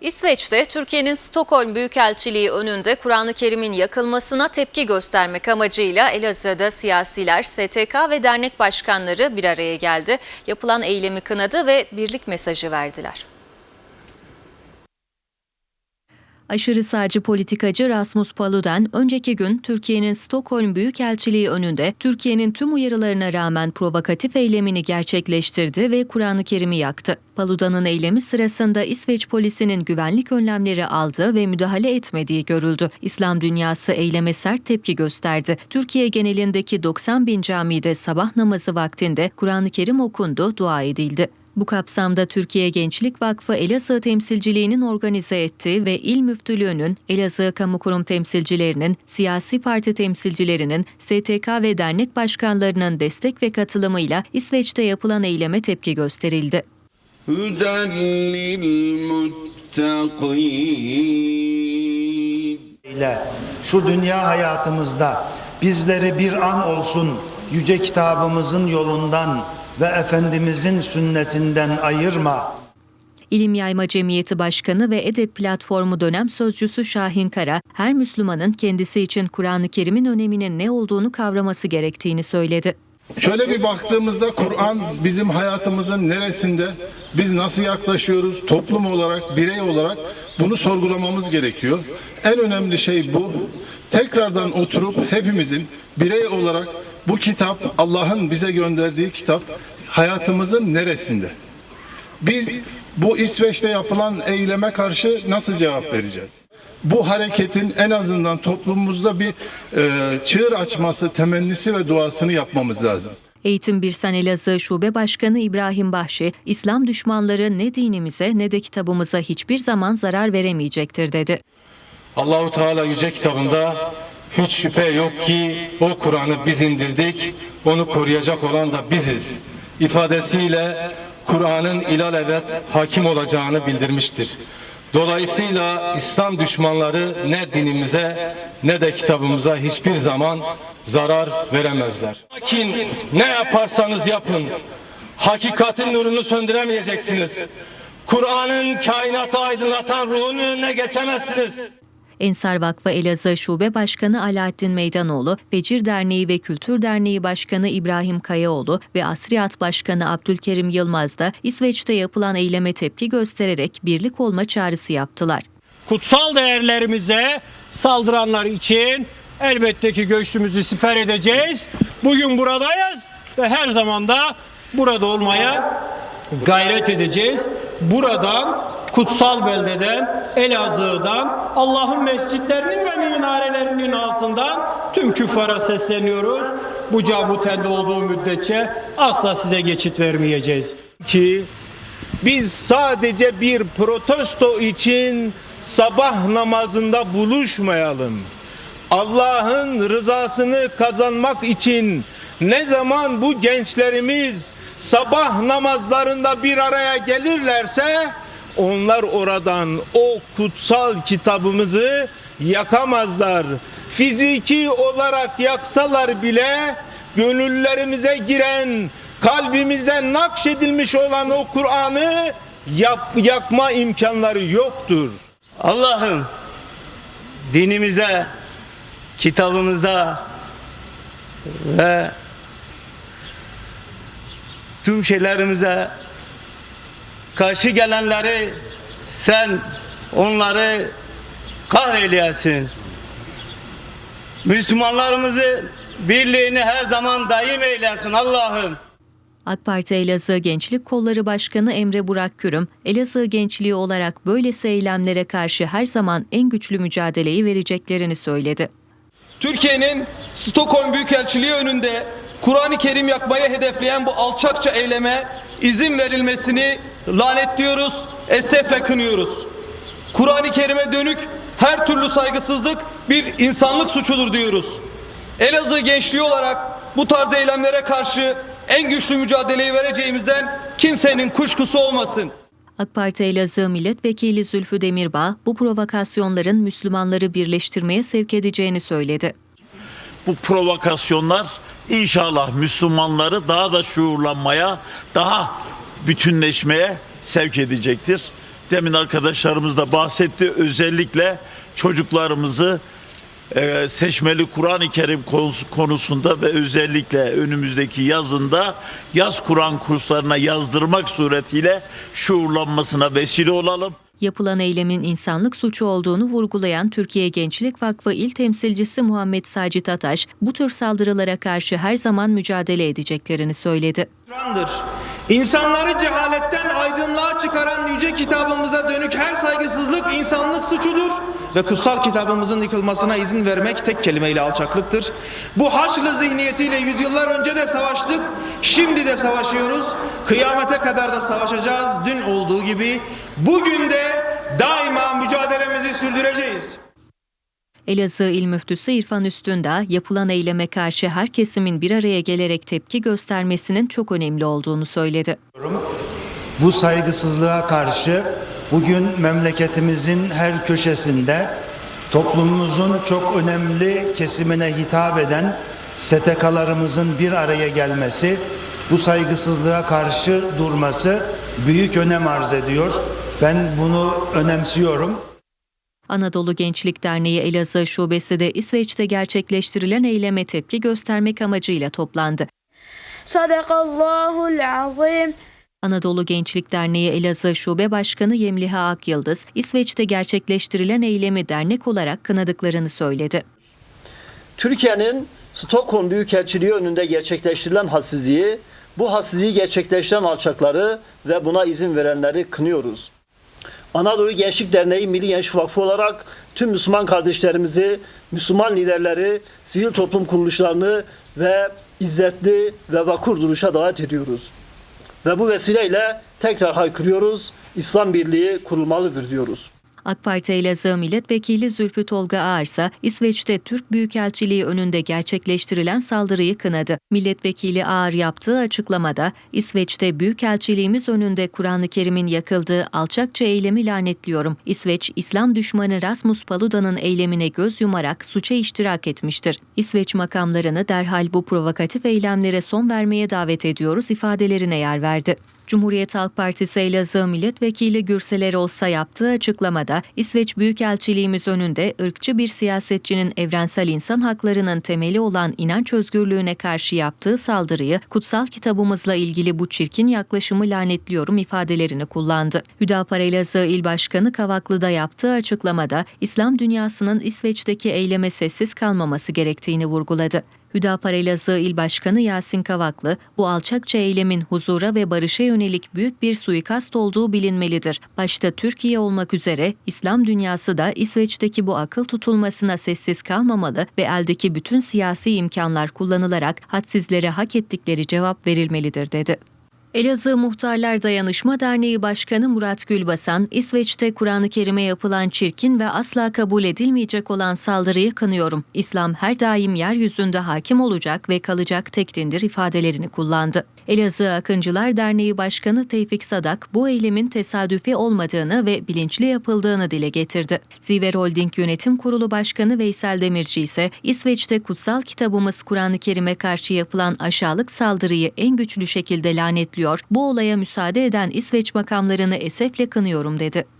İsveç'te Türkiye'nin Stockholm Büyükelçiliği önünde Kur'an-ı Kerim'in yakılmasına tepki göstermek amacıyla Elazığ'da siyasiler, STK ve dernek başkanları bir araya geldi. Yapılan eylemi kınadı ve birlik mesajı verdiler. Aşırı sağcı politikacı Rasmus Paludan önceki gün Türkiye'nin Stockholm Büyükelçiliği önünde Türkiye'nin tüm uyarılarına rağmen provokatif eylemini gerçekleştirdi ve Kur'an-ı Kerim'i yaktı. Paludan'ın eylemi sırasında İsveç polisinin güvenlik önlemleri aldığı ve müdahale etmediği görüldü. İslam dünyası eyleme sert tepki gösterdi. Türkiye genelindeki 90 bin camide sabah namazı vaktinde Kur'an-ı Kerim okundu, dua edildi. Bu kapsamda Türkiye Gençlik Vakfı Elazığ temsilciliğinin organize ettiği ve İl Müftülüğü'nün, Elazığ Kamu Kurum temsilcilerinin, siyasi parti temsilcilerinin, STK ve dernek başkanlarının destek ve katılımıyla İsveç'te yapılan eyleme tepki gösterildi. ile şu dünya hayatımızda bizleri bir an olsun yüce kitabımızın yolundan ve Efendimizin sünnetinden ayırma. İlim Yayma Cemiyeti Başkanı ve Edep Platformu dönem sözcüsü Şahin Kara, her Müslümanın kendisi için Kur'an-ı Kerim'in öneminin ne olduğunu kavraması gerektiğini söyledi. Şöyle bir baktığımızda Kur'an bizim hayatımızın neresinde, biz nasıl yaklaşıyoruz, toplum olarak, birey olarak bunu sorgulamamız gerekiyor. En önemli şey bu. Tekrardan oturup hepimizin birey olarak bu kitap, Allah'ın bize gönderdiği kitap hayatımızın neresinde? Biz bu İsveç'te yapılan eyleme karşı nasıl cevap vereceğiz? Bu hareketin en azından toplumumuzda bir e, çığır açması, temennisi ve duasını yapmamız lazım. Eğitim Birsen Elazığ Şube Başkanı İbrahim Bahşi, İslam düşmanları ne dinimize ne de kitabımıza hiçbir zaman zarar veremeyecektir dedi. Allahu Teala yüce kitabında hiç şüphe yok ki o Kur'an'ı biz indirdik, onu koruyacak olan da biziz ifadesiyle Kur'an'ın ilelebet hakim olacağını bildirmiştir. Dolayısıyla İslam düşmanları ne dinimize ne de kitabımıza hiçbir zaman zarar veremezler. Lakin ne yaparsanız yapın hakikatin nurunu söndüremeyeceksiniz. Kur'an'ın kainatı aydınlatan ruhunun önüne geçemezsiniz. Ensar Vakfı Elazığ Şube Başkanı Alaaddin Meydanoğlu, Becir Derneği ve Kültür Derneği Başkanı İbrahim Kayaoğlu ve Asriyat Başkanı Abdülkerim Yılmaz da İsveç'te yapılan eyleme tepki göstererek birlik olma çağrısı yaptılar. kutsal değerlerimize saldıranlar için elbette ki göğsümüzü siper edeceğiz. Bugün buradayız ve her zaman da burada olmaya gayret edeceğiz. Buradan kutsal beldeden, Elazığ'dan, Allah'ın mescitlerinin ve minarelerinin altından tüm küffara sesleniyoruz. Bu camutende olduğu müddetçe asla size geçit vermeyeceğiz. ki biz sadece bir protesto için sabah namazında buluşmayalım. Allah'ın rızasını kazanmak için ne zaman bu gençlerimiz sabah namazlarında bir araya gelirlerse onlar oradan o kutsal kitabımızı yakamazlar. Fiziki olarak yaksalar bile gönüllerimize giren, kalbimize nakşedilmiş olan o Kur'an'ı yakma imkanları yoktur. Allah'ım dinimize, kitabımıza ve tüm şeylerimize karşı gelenleri sen onları kahreyleyesin. Müslümanlarımızı birliğini her zaman daim eylesin Allah'ım. AK Parti Elazığ Gençlik Kolları Başkanı Emre Burak Kürüm, Elazığ gençliği olarak böylesi eylemlere karşı her zaman en güçlü mücadeleyi vereceklerini söyledi. Türkiye'nin Stockholm Büyükelçiliği önünde Kur'an-ı Kerim yakmaya hedefleyen bu alçakça eyleme izin verilmesini lanetliyoruz, esefle kınıyoruz. Kur'an-ı Kerim'e dönük her türlü saygısızlık bir insanlık suçudur diyoruz. Elazığ gençliği olarak bu tarz eylemlere karşı en güçlü mücadeleyi vereceğimizden kimsenin kuşkusu olmasın. AK Parti Elazığ Milletvekili Zülfü Demirbağ, bu provokasyonların Müslümanları birleştirmeye sevk edeceğini söyledi. bu provokasyonlar inşallah Müslümanları daha da şuurlanmaya, daha bütünleşmeye sevk edecektir. demin arkadaşlarımız da bahsetti. Özellikle çocuklarımızı e, seçmeli Kur'an-ı Kerim konusu- konusunda ve özellikle önümüzdeki yazında yaz Kur'an kurslarına yazdırmak suretiyle şuurlanmasına vesile olalım. Yapılan eylemin insanlık suçu olduğunu vurgulayan Türkiye Gençlik Vakfı İl Temsilcisi Muhammed Sacit Ataş, bu tür saldırılara karşı her zaman mücadele edeceklerini söyledi. Kur'an'dır. İnsanları cehaletten aydınlığa çıkaran yüce kitabımıza dönük her saygısızlık insanlık suçudur ve kutsal kitabımızın yıkılmasına izin vermek tek kelimeyle alçaklıktır. Bu haçlı zihniyetiyle yüzyıllar önce de savaştık, şimdi de savaşıyoruz. Kıyamete kadar da savaşacağız dün olduğu gibi. Bugün de daima mücadelemizi sürdüreceğiz. Elazığ İl Müftüsü İrfan Üstündağ, yapılan eyleme karşı her kesimin bir araya gelerek tepki göstermesinin çok önemli olduğunu söyledi. Bu saygısızlığa karşı bugün memleketimizin her köşesinde toplumumuzun çok önemli kesimine hitap eden STK'larımızın bir araya gelmesi, bu saygısızlığa karşı durması büyük önem arz ediyor. Ben bunu önemsiyorum. Anadolu Gençlik Derneği Elazığ Şubesi de İsveç'te gerçekleştirilen eyleme tepki göstermek amacıyla toplandı. Sadakallahul azim. Anadolu Gençlik Derneği Elazığ Şube Başkanı Yemliha Akyıldız, İsveç'te gerçekleştirilen eylemi dernek olarak kınadıklarını söyledi. Türkiye'nin Stockholm Büyükelçiliği önünde gerçekleştirilen hassizliği, bu hassizliği gerçekleştiren alçakları ve buna izin verenleri kınıyoruz. Anadolu Gençlik Derneği Milli Gençlik Vakfı olarak tüm Müslüman kardeşlerimizi, Müslüman liderleri, sivil toplum kuruluşlarını ve izzetli ve vakur duruşa davet ediyoruz. Ve bu vesileyle tekrar haykırıyoruz, İslam Birliği kurulmalıdır diyoruz. AK Parti Elazığ Milletvekili Zülfü Tolga Ağarsa, İsveç'te Türk Büyükelçiliği önünde gerçekleştirilen saldırıyı kınadı. Milletvekili Ağar yaptığı açıklamada, İsveç'te Büyükelçiliğimiz önünde Kur'an-ı Kerim'in yakıldığı alçakça eylemi lanetliyorum. İsveç, İslam düşmanı Rasmus Paluda'nın eylemine göz yumarak suça iştirak etmiştir. İsveç makamlarını derhal bu provokatif eylemlere son vermeye davet ediyoruz ifadelerine yer verdi. Cumhuriyet Halk Partisi Elazığ Milletvekili Gürsel Erolsa yaptığı açıklamada İsveç Büyükelçiliğimiz önünde ırkçı bir siyasetçinin evrensel insan haklarının temeli olan inanç özgürlüğüne karşı yaptığı saldırıyı kutsal kitabımızla ilgili bu çirkin yaklaşımı lanetliyorum ifadelerini kullandı. Hüdapar Elazığ İl Başkanı Kavaklı'da yaptığı açıklamada İslam dünyasının İsveç'teki eyleme sessiz kalmaması gerektiğini vurguladı. Hüdapar Elazığ İl Başkanı Yasin Kavaklı, bu alçakça eylemin huzura ve barışa yönelik büyük bir suikast olduğu bilinmelidir. Başta Türkiye olmak üzere İslam dünyası da İsveç'teki bu akıl tutulmasına sessiz kalmamalı ve eldeki bütün siyasi imkanlar kullanılarak hadsizlere hak ettikleri cevap verilmelidir dedi. Elazığ Muhtarlar Dayanışma Derneği Başkanı Murat Gülbasan, İsveç'te Kur'an-ı Kerim'e yapılan çirkin ve asla kabul edilmeyecek olan saldırıyı kınıyorum. İslam her daim yeryüzünde hakim olacak ve kalacak tek dindir ifadelerini kullandı. Elazığ Akıncılar Derneği Başkanı Tevfik Sadak bu eylemin tesadüfi olmadığını ve bilinçli yapıldığını dile getirdi. Ziver Holding Yönetim Kurulu Başkanı Veysel Demirci ise İsveç'te kutsal kitabımız Kur'an-ı Kerim'e karşı yapılan aşağılık saldırıyı en güçlü şekilde lanetliyor, bu olaya müsaade eden İsveç makamlarını esefle kınıyorum dedi.